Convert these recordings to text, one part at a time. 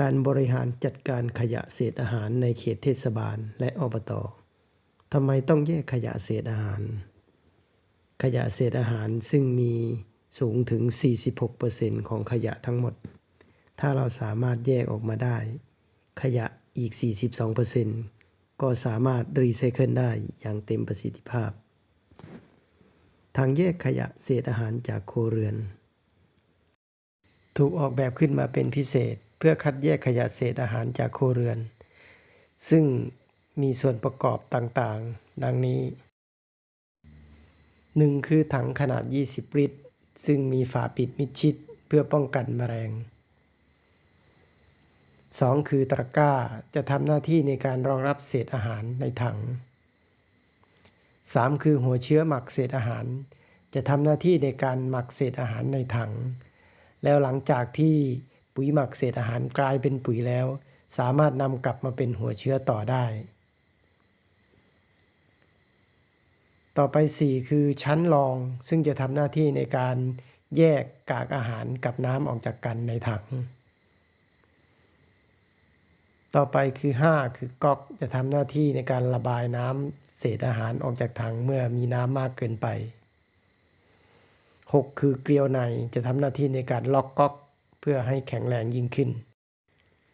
การบริหารจัดการขยะเศษอาหารในเขตเทศบาลและอบตทำไมต้องแยกขยะเศษอาหาร ขยะเศษอาหารซึ่งมีสูงถึง 46%ของขยะทั้งหมด ถ้าเราสามารถแยกออกมาได้ ขยะอีก 42%ก็สามารถรีไซเคิลได้อย่างเต็มประสิทธิภาพ ทางแยกขยะเศษอาหารจากโครเรือน ถูกออกแบบขึ้นมาเป็นพิเศษ เพื่อคัดแยกขยะเศษอาหารจากโครวเรือน ซึ่งมีส่วนประกอบต่างๆ ดังนี้ 1. คือถังขนาด 20 ลิตร ซึ่งมีฝาปิดมิดชิดเพื่อป้องกันแมลง 2. คือตะกร้าจะทำหน้าที่ในการรองรับเศษอาหารในถัง 3. คือหัวเชื้อหมักเศษอาหาร จะทำหน้าที่ในการหมักเศษอาหารในถัง แล้วหลังจากที่ ปุ๋ยหมักเศษอาหารกลายเป็นปุ๋ยแล้ว สามารถนำกลับมาเป็นหัวเชื้อต่อได้ ต่อไป 4 คือชั้นรองซึ่งจะทำหน้าที่ในการแยกกากอาหารกับน้ำออกจากกันในถัง ต่อไปคือ 5 คือก๊อกจะทำหน้าที่ในการระบายน้ำเศษอาหารออกจากถังเมื่อมีน้ำมากเกินไป 6 คือเกลียวในจะทำหน้าที่ในการล็อกก๊อก พื่อให้แข็งแรงยิ่งขึ้น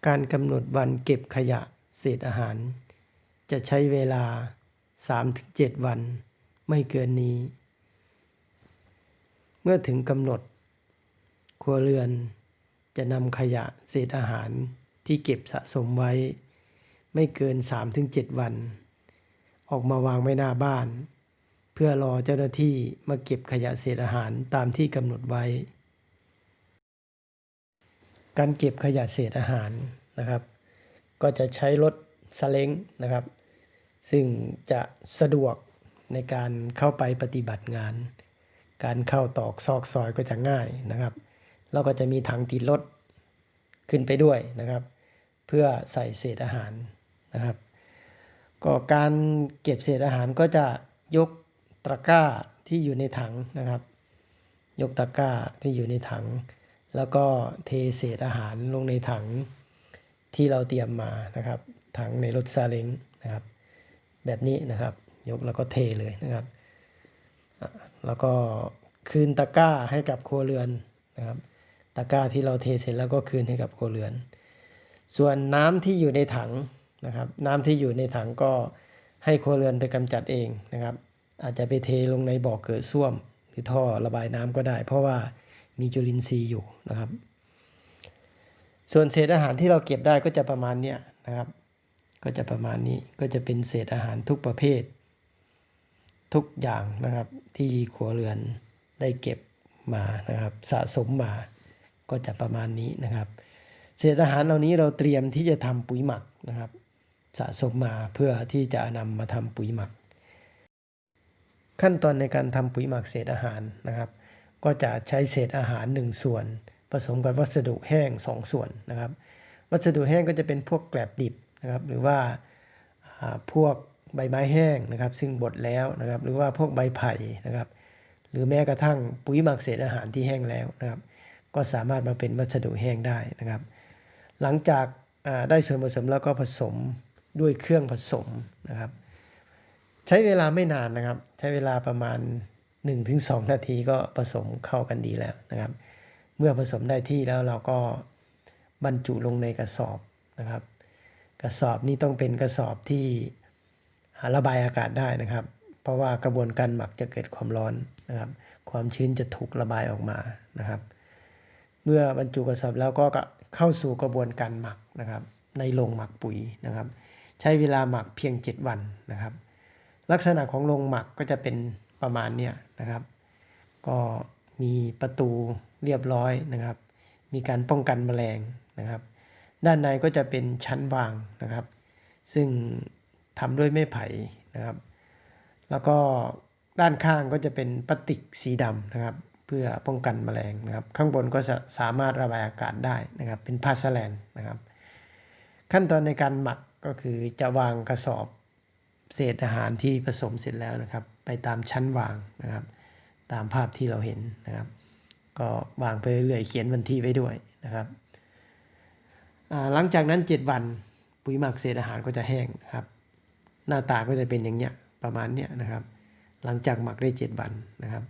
การกำหนดวันเก็บขยะเศษอาหาร จะใช้เวลา 3-7 วัน ไม่เกินนี้ เมื่อถึงกำหนด ครัวเรือนจะนำขยะเศษอาหารที่เก็บสะสมไว้ ไม่เกิน 3-7 วัน ออกมาวางไว้หน้าบ้าน เพื่อรอเจ้าหน้าที่มาเก็บขยะเศษอาหารตามที่กำหนดไว้ การเก็บขยะเศษอาหารนะครับ ก็จะใช้รถสเล้งนะครับ ซึ่งจะสะดวกในการเข้าไปปฏิบัติงาน การเข้าตอกซอกซอยก็จะง่ายนะครับแล้วก็จะมีถังติดรถขึ้นไปด้วยนะครับ เพื่อใส่เศษอาหารนะครับ ก็การเก็บเศษอาหารก็จะยกตะกร้าที่อยู่ในถังนะครับ ยกตะกร้าที่อยู่ในถัง แล้วก็เทเศษอาหารลงในถังที่เราเตรียมมานะครับ ถังในรถซาเล้งนะครับ แบบนี้นะครับ ยกแล้วก็เทเลยนะครับ แล้วก็คืนตะกร้าให้กับครัวเรือนนะครับ ตะกร้าที่เราเทเสร็จแล้วก็คืนให้กับครัวเรือน ส่วนน้ำที่อยู่ในถังนะครับ น้ำที่อยู่ในถังก็ให้ครัวเรือนไปกำจัดเองนะครับ อาจจะไปเทลงในบ่อเกิดส้วม หรือท่อระบายน้ำก็ได้ เพราะว่า มีจุลินทรีย์อยู่นะครับ ส่วนเศษอาหารที่เราเก็บได้ก็จะประมาณเนี้ยนะครับ ก็จะประมาณนี้ก็จะเป็นเศษอาหารทุกประเภท ทุกอย่างนะครับที่ครัวเรือนได้เก็บมานะครับสะสมมาก็จะประมาณนี้นะครับ เศษอาหารเหล่านี้เราเตรียมที่จะทำปุ๋ยหมักนะครับ สะสมมาเพื่อที่จะนำมาทำปุ๋ยหมัก ขั้นตอนในการทำปุ๋ยหมักเศษอาหารนะครับ ก็จะใช้เศษอาหาร 1 ส่วน ผสมกับวัสดุแห้ง 2 ส่วนนะครับ วัสดุแห้งก็จะเป็นพวกแกลบดิบนะครับหรือว่าพวกใบไม้แห้งนะครับ ซึ่งบดแล้วนะครับ หรือว่าพวกใบไผ่นะครับ หรือแม้กระทั่งปุ๋ยหมักเศษอาหารที่แห้งแล้วนะครับ ก็สามารถมาเป็นวัสดุแห้งได้นะครับ หลังจากได้ส่วนผสมแล้วก็ผสมด้วยเครื่องผสมนะครับ ใช้เวลาไม่นานนะครับ ใช้เวลาประมาณ 1-2 นาทีก็ผสมเข้ากันดีแล้วนะครับ เมื่อผสมได้ที่แล้วเราก็บรรจุลงในกระสอบนะครับ กระสอบนี้ต้องเป็นกระสอบที่ระบายอากาศได้นะครับ เพราะว่ากระบวนการหมักจะเกิดความร้อนนะครับ ความชื้นจะถูกระบายออกมานะครับ เมื่อบรรจุกระสอบแล้วก็เข้าสู่กระบวนการหมักนะครับ ในโรงหมักปุ๋ยนะครับ ใช้เวลาหมักเพียง 7 วันนะครับ ลักษณะของโรงหมักก็จะเป็น ประมาณเนี้ยนะครับ ก็มีประตูเรียบร้อยนะครับ มีการป้องกันแมลงนะครับ ด้านในก็จะเป็นชั้นวางนะครับ ซึ่งทำด้วยไม้ไผ่นะครับ แล้วก็ด้านข้างก็จะเป็นพลาสติกสีดำนะครับ เพื่อป้องกันแมลงนะครับ ข้างบนก็สามารถระบายอากาศได้นะครับ เป็นผ้าสแลนนะครับ ขั้นตอนในการหมักก็คือจะวางกระสอบ เศษอาหารที่ผสมเสร็จแล้วนะครับ ไปตามชั้นวางนะครับ ตามภาพที่เราเห็นนะครับ ก็วางไปเรื่อยๆเขียนวันที่ไว้ด้วยนะครับหลังจากนั้น 7 วันปุ๋ยหมักเศษอาหารก็จะแห้งนะครับ หน้าตาก็จะเป็นอย่างเนี้ยประมาณเนี้ยนะครับ หลังจากหมักได้ 7 วันนะครับ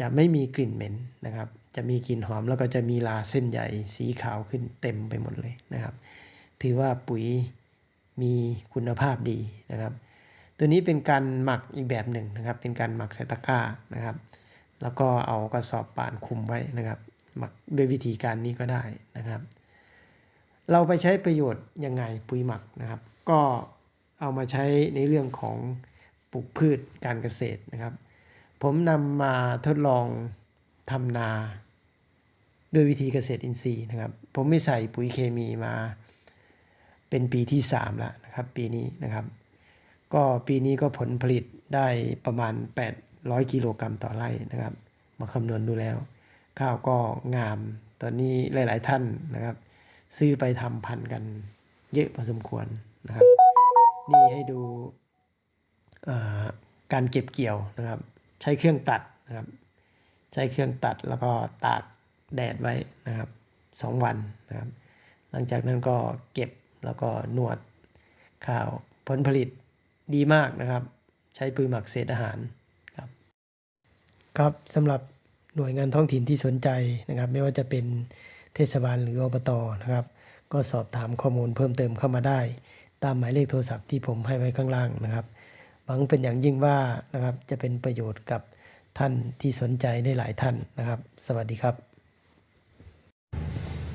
จะไม่มีกลิ่นเหม็นนะครับ จะมีกลิ่นหอมแล้วก็จะมีลาเส้นใหญ่สีขาวขึ้นเต็มไปหมดเลยนะครับ ถือว่าปุ๋ยมีคุณภาพดีนะครับ ตัวนี้เป็นการหมักอีกแบบหนึ่งนะครับ เป็นการหมักใส่ตะกร้านะครับ แล้วก็เอากระสอบป่านคุมไว้นะครับ หมักด้วยวิธีการนี้ก็ได้นะครับ เราไปใช้ประโยชน์ยังไงปุ๋ยหมักนะครับ ก็เอามาใช้ในเรื่องของปลูกพืชการเกษตรนะครับ ผมนำมาทดลองทำนาด้วยวิธีเกษตรอินทรีย์นะครับ ผมไม่ใส่ปุ๋ยเคมีมาเป็นปีที่3แล้วนะครับ ปีนี้นะครับ ก็ปีนี้ก็ผลผลิตได้ประมาณ 800 กิโลกรัมต่อไร่นะครับ มาคำนวณดูแล้ว ข้าวก็งาม ตอนนี้หลาย ๆ ท่านนะครับ ซื้อไปทำพันธุ์กันเยอะพอสมควรนะครับ นี่ให้ดูการเก็บเกี่ยวนะครับ ใช้เครื่องตัดนะครับ ใช้เครื่องตัดแล้วก็ตากแดดไว้นะครับสองวันนะครับ หลังจากนั้นก็เก็บแล้วก็นวดข้าวผลผลิต ดีมากนะครับ ใช้ปุ๋ยหมักเศษอาหารครับครับสำหรับหน่วยงานท้องถิ่นที่สนใจนะครับ ไม่ว่าจะเป็นเทศบาลหรืออบตนะครับ ก็สอบถามข้อมูลเพิ่มเติมเข้ามาได้ ตามหมายเลขโทรศัพท์ที่ผมให้ไว้ข้างล่างนะครับหวังเป็นอย่างยิ่งว่านะครับจะเป็นประโยชน์กับท่านที่สนใจได้หลายท่านนะครับ สวัสดีครับ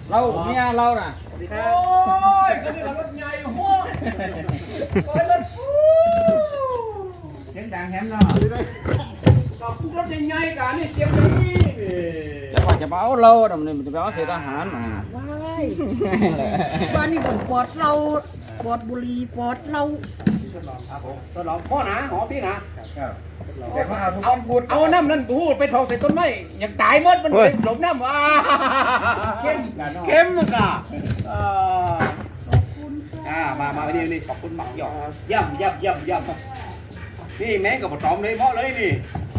เราเมียเราน่ะ โอ้ยก็นี่รถใหญ่โว้ยโอ้ยรถ ฟูเสียงดังแฮมเนาะกับพวกรถใหญ่ๆกันนี่เสียงนี้นี่จะว่าจะไปเอาเราน่ะมันจะไปเอาเศษอาหารน่ะว้ายบ้านนี้ผมปลอดเราปลอดบุหรีปลอดเราตลอดพ่อนะหอพี่นะแต่ว่าเอาทุกคนพูดเอาน้ำนั่นพูดไปทองใส่ต้นไม้อยากตายหมดมันเป็นหลงน้ำว้าเข้มเข้มมันกะอ่าอ่ามามานี่นี่ขอบคุณหมักหยอกย่ำย่ำย่ำย่ำ นี่แม่งกับปตอมเลยเพราะเลยนี่